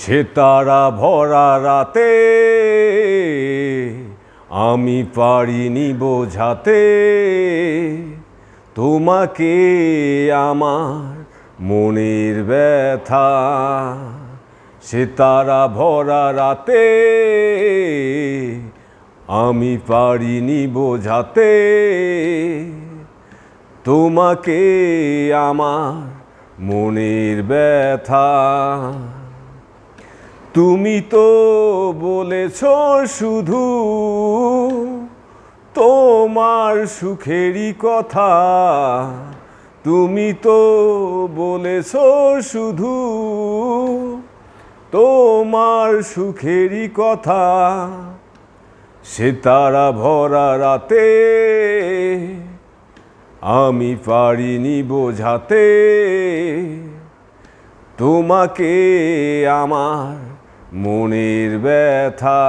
সে তারা ভরা রাতে আমি পারিনি বোঝাতে। তোমাকে আমার মনের ব্যথা। সে তারা ভরা রাতে আমি পারিনি বোঝাতে। তোমাকে আমার মনের ব্যথা। তুমি তো বলেছ শুধু তোমার সুখেরই কথা। তুমি তো বলেছ শুধু তোমার সুখেরই কথা। সে তারা ভরা রাতে আমি পারিনি বোঝাতে। তোমাকে আমার মনের ব্যথা